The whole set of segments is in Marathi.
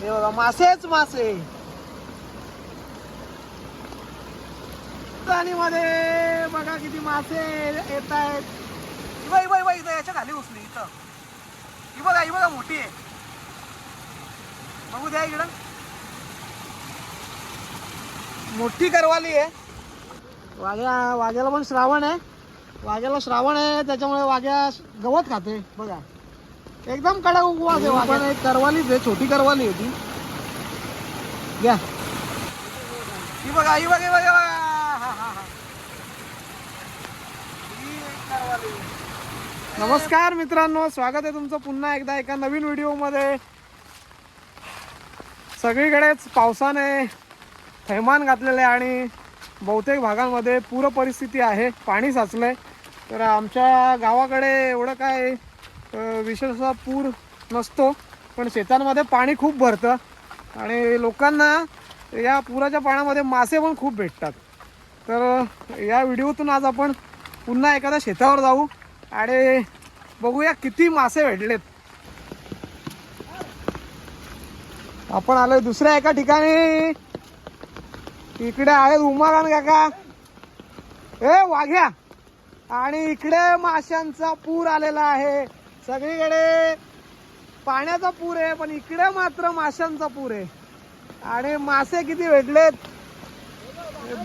हे बघा मासेच मासे. मध्ये बघा किती मासे येत आहेत बाई बाई बाई इथं याच्या खाली उचली इथं. ही बघा ही बघा मोठी आहे? बघू द्या इकडं. मोठी करवाली आहे. वाघ्या वाघ्याला पण श्रावण आहे. वाघ्याला श्रावण आहे त्याच्यामुळे वाघ्या गवत खाते बघा. एकदम कडक उपवास आहे वाघ्या एक करवालीच आहे छोटी करवाली आहे ती घ्या ही बघा ही बघा ही बघा बघा. हा, हा, हा. ही एक करवाली. नमस्कार मित्रांनो स्वागत आहे तुमचं पुन्हा एकदा एका नवीन व्हिडिओमध्ये सगळीकडेच पावसाने थैमान घातलेले आहे आणि बहुतेक भागांमध्ये पूर परिस्थिती आहे पाणी साचलंय तर आमच्या गावाकडे एवढं काय विशेष असा पूर नसतो पण शेतांमध्ये पाणी खूप भरतं आणि लोकांना या पुराच्या पाण्यामध्ये मासे पण खूप भेटतात. तर या व्हिडिओतून आज आपण पुन्हा एखाद्या शेतावर जाऊ आणि बघूया किती मासे भेटलेत. आपण आलोय दुसऱ्या एका ठिकाणी. इकडे आहेत उमागान काका. ए वाघ्या! आणि इकडे माशांचा पूर आलेला आहे. सगळीकडे पाण्याचा पूर आहे पण इकडे मात्र माशांचा पूर आहे. आणि मासे किती भेटलेत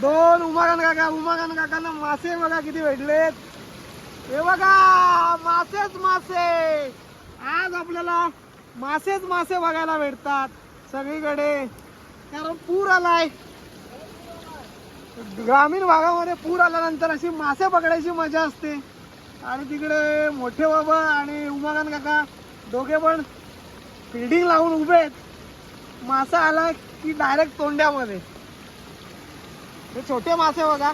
दोन उमागन काका उमागन काकांना मासे बघा किती भेटलेत हे बघा मासेच मासे. आज आपल्याला मासेच मासे बघायला भेटतात सगळीकडे. कारण पूर आलाय. ग्रामीण भागामध्ये पूर आल्यानंतर अशी मासे पकडायची मजा असते. आणि तिकडे मोठे बाबा आणि उमाकांत काका दोघे पण फिल्डिंग लावून उभे आहेत. मासा आला की डायरेक्ट तोंड्यामध्ये हे छोटे मासे बघा.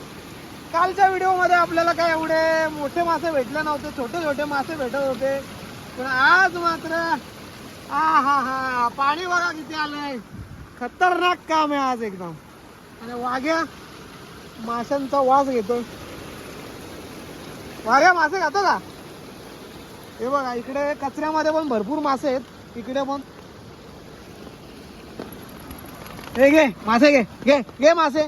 कालच्या व्हिडिओमध्ये आपल्याला काय एवढे मोठे मासे भेटले नव्हते छोटे छोटे मासे भेटत होते. पण आज मात्र आ हा हा पाणी बघा किती आलंय. खतरनाक काम आहे आज एकदम. आणि वाघ्या माशांचा वास घेतोय. वाघ्या मासे खातो का? हे बघा इकडे कचऱ्यामध्ये पण भरपूर मासे आहेत. इकडे पण. हे घे मासे घे घे घे मासे.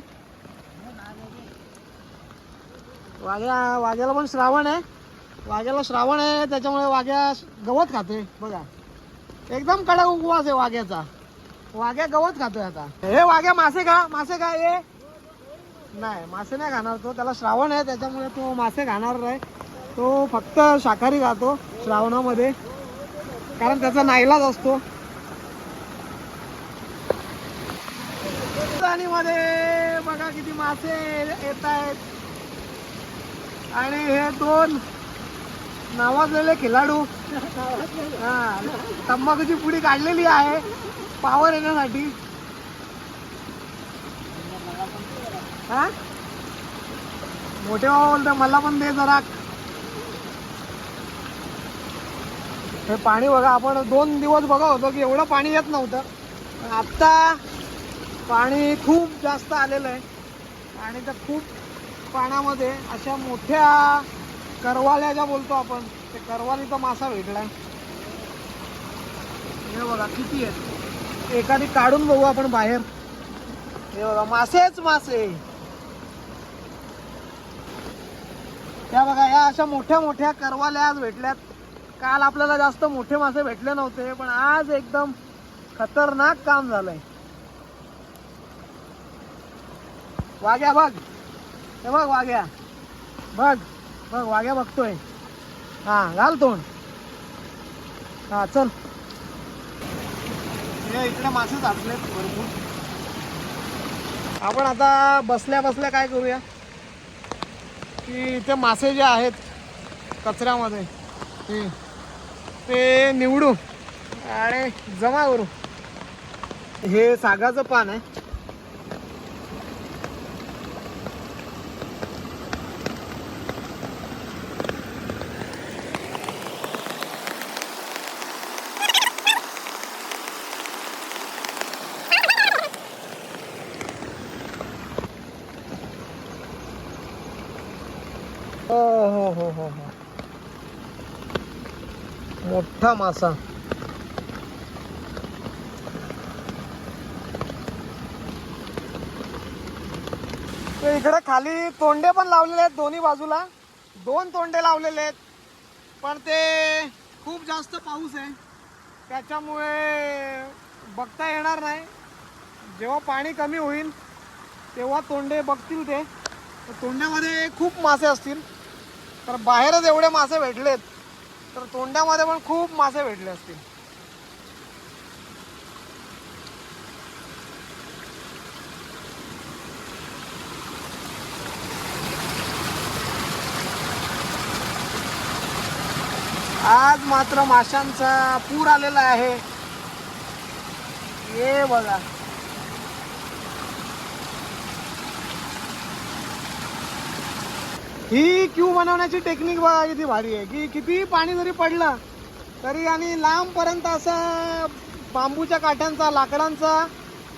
वाघ्या वाघ्याला पण श्रावण आहे. वाघ्याला श्रावण आहे त्याच्यामुळे वाघ्या गवत खाते. बघा. एकदम कडक उपवास आहे वाघ्याचा वाघ्या गवत खातोय आता. हे वाघ्या मासे खा मासे खा ये नाही मासे नाही खाणार तो. त्याला श्रावण आहे त्याच्यामुळे तो मासे खाणार नाही. तो फक्त शाकाहारी खातो श्रावणामध्ये. कारण त्याचा नाईलाज असतो. मध्ये बघा किती मासे येत आहेत. आणि हे दोन नावाजलेले खेळाडू हा तंबाखूची पुडी काढलेली आहे. पावर येण्यासाठी. हा? मोठे भाऊ बोलतो मला पण दे जरा. हे पाणी बघा आपण दोन दिवस बघा होतो की एवढं पाणी येत नव्हतं. पण आत्ता पाणी खूप जास्त आलेलं आहे. आणि त्या खूप पाण्यामध्ये अशा मोठ्या करवाल्या ज्या बोलतो आपण ते करवालीचा मासा भेटलाय हे बघा किती आहेत? एखादी काढून बघू आपण बाहेर. हे बघा मासेच मासे त्या बघा या अशा मोठ्या मोठ्या करवाल्या आज भेटल्यात. काल आपल्याला जास्त मोठे मासे भेटले नव्हते पण आज एकदम खतरनाक काम झालंय. वाघ्या बघ. हे बघ वाघ्या. बघ बघ वाघ्या बघतोय. हा घाल तोंड. हा चल. इकडे मासे साचलेत भरपूर. आपण आता बसल्या बसल्या काय करूया? की इथे मासे जे आहेत कचऱ्यामध्ये ते ते निवडू आणि जमा करू. हे सागाचं पान आहे हो हो हो हो हो मोठा मासा. इकडे खाली तोंडे पण लावलेले आहेत दोन्ही बाजूला. दोन तोंडे लावलेले आहेत. पण ते खूप जास्त पाऊस आहे. त्याच्यामुळे बघता येणार नाही. जेव्हा पाणी कमी होईल तेव्हा तोंडे बघतील ते. तर तोंड्यामध्ये खूप मासे असतील. तर बाहेरच एवढे मासे भेटलेत. तर तोंड्यामध्ये पण खूप मासे भेटले असतील. आज मात्र माशांचा पूर आलेला आहे. ये बघा. ही क्यू बनवण्याची टेक्निक बघा किती भारी आहे. की किती पाणी जरी पडलं तरी आणि लांबपर्यंत असा बांबूच्या काठ्यांचा लाकडांचा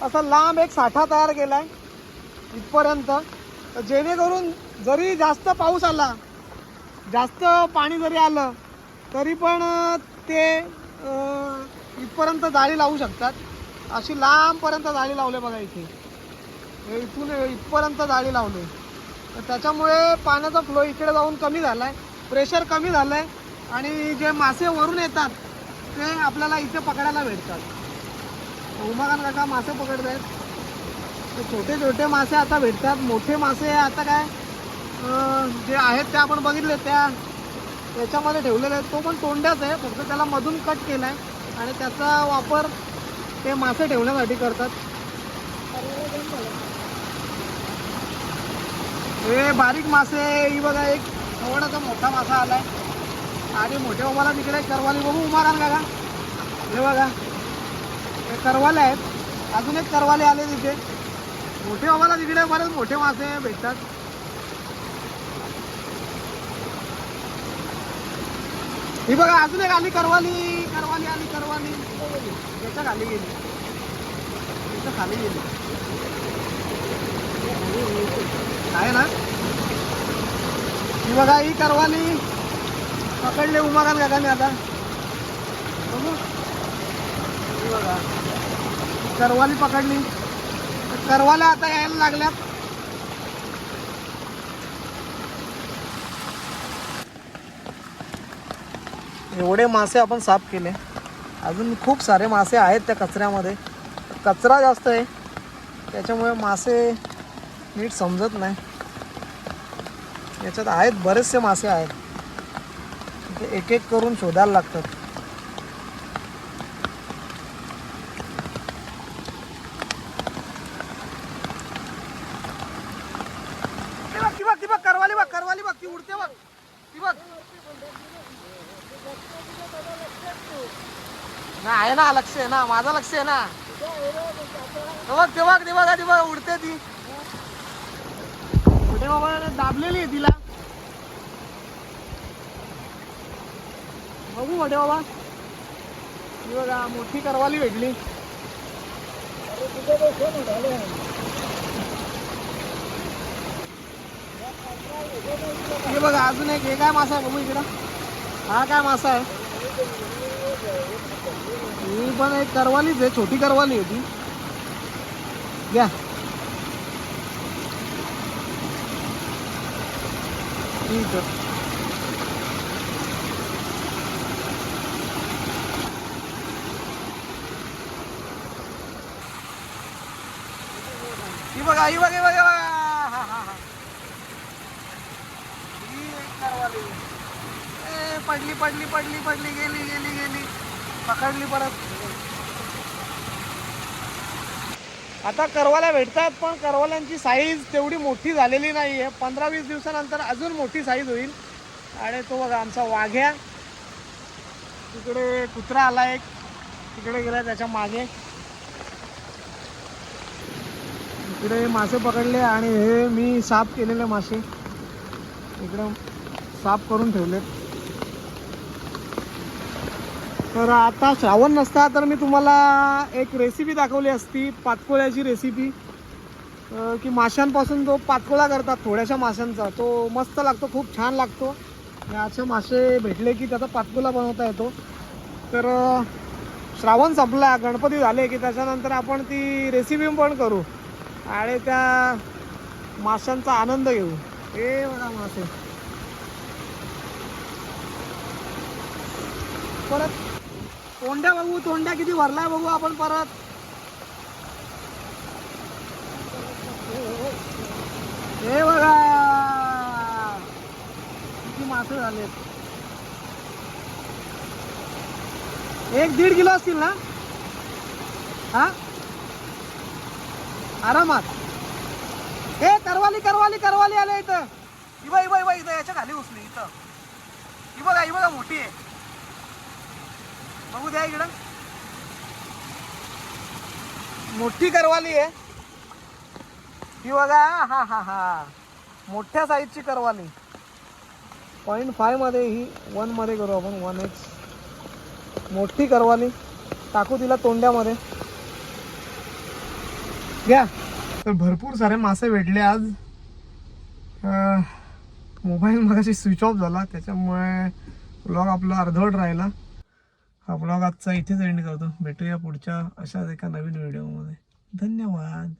असा लांब एक साठा तयार केलाय इथपर्यंत. तर जेणेकरून जरी जास्त पाऊस आला जास्त पाणी जरी आलं तरी पण ते इथपर्यंत जाळी लावू शकतात. अशी लांबपर्यंत जाळी लावले बघा इथे. इथून इथपर्यंत जाळी लावले. तर त्याच्यामुळे पाण्याचा फ्लो इकडे जाऊन कमी झाला आहे प्रेशर कमी झालं आहे आणि जे मासे वरून येतात ते आपल्याला इथे पकडायला भेटतात. उमाकान काका मासे पकडत आहेत छोटे छोटे मासे आता भेटतात. मोठे मासे आता काय जे आहेत ते आपण बघितले त्या याच्यामध्ये ठेवलेले आहेत. तो पण तोंड्याच आहे फक्त त्याला मधून कट केला आहे आणि त्याचा वापर ते मासे ठेवण्यासाठी करतात. हे बारीक मासे ही बघा एक थोडासा मोठा मासा आला आहे आणि मोठ्या उमाला तिकडे करवाली. बघू उमारान का हे बघा हे करवाले आहेत. अजून एक करवाले आले तिथे. मोठे बाबाला तिकडे बरेच मोठे मासे भेटतात. ही बघा अजून एक आली करवाली. करवाली आली करवाली. याच्या खाली गेली. याच्या खाली गेली. आहे ना? ही बघा ही करवाली. पकडले उमाकान काकाने आता. बघू. ही बघा. करवाली पकडली. करवाला करवाल्या आता यायला लागल्यात. एवढे मासे आपण साफ केले. अजून खूप सारे मासे आहेत त्या कचऱ्यामध्ये. कचरा जास्त आहे. त्याच्यामुळे मासे नीट समजत नाही. याच्यात आहेत बरेचसे मासे आहेत. ते एक एक करून शोधायला लागतात. बघ, बघ, ती बघ, करवाली बघ करवाली बघ ती उडते बघ. ती बघ. नाही आहे ना लक्ष आहे ना माझं लक्ष आहे ना. बघ ते बघ ते बघा ती बघ उडते ती. अरे बाबा दाबलेली आहे तिला. बघू मोठे बाबा ही बघा मोठी करवाली भेटली. हे बघा अजून एक हे काय मासा आहे बघू इकडं. हा काय मासा आहे? ही पण एक करवालीच आहे छोटी करवाली होती. घ्या. ठीक आहे ही बघा ही बघा बघा ए पडली पडली पडली पडली गेली गेली गेली पकडली परत आता करवाल्या भेटतात पण करवाल्यांची साईज तेवढी मोठी झालेली नाही आहे पंधरा वीस दिवसानंतर अजून मोठी साईज होईल. आणि तो बघा आमचा वाघ्या. तिकडे कुत्रा आला एक. तिकडे गेला त्याच्यामागे. इकडे मासे पकडले आणि हे मी साफ केलेले मासे. इकडे साफ करून ठेवलेत. तर आता श्रावण नसता तर मी तुम्हाला एक रेसिपी दाखवली असती पातकोळ्याची रेसिपी की माशांपासून जो पातकोळा करतात थोड्याशा माशांचा तो मस्त लागतो खूप छान लागतो. आणि असे मासे भेटले की त्याचा पातकोळा बनवता येतो. तर श्रावण संपला गणपती झाले की त्याच्यानंतर आपण ती रेसिपी पण करू आणि त्या माशांचा आनंद घेऊ. हे बघा मासे. परत तोंड्या बघू तोंड्या किती भरलाय बघू आपण परत. हे बघा. किती मासे झालेत. एक दीड किलो असतील ना? हा? आरामात. हे करवाली करवाली करवाली आले इथं. इबा इबा इबा इथं याच्या खाली उचली इथं. ही बघा ही बघा मोठी आहे. बघू द्या इकडं. मोठी करवाली आहे. ही बघा हा हा हा. मोठ्या साईजची करवाली. पॉईंट फायमध्ये ही वनमध्ये करू आपण वन एक्स मोठी करवाली. टाकू तिला तोंड्यामध्ये. घ्या. तर भरपूर सारे मासे भेटले आज. मोबाईल मगाशी स्विच ऑफ झाला त्याच्यामुळे ब्लॉग आपला अर्धवट राहिला. हा ब्लॉग आजचा इथेच एंड करतो. भेटूया पुढच्या अशाच एका नवीन व्हिडिओमध्ये धन्यवाद.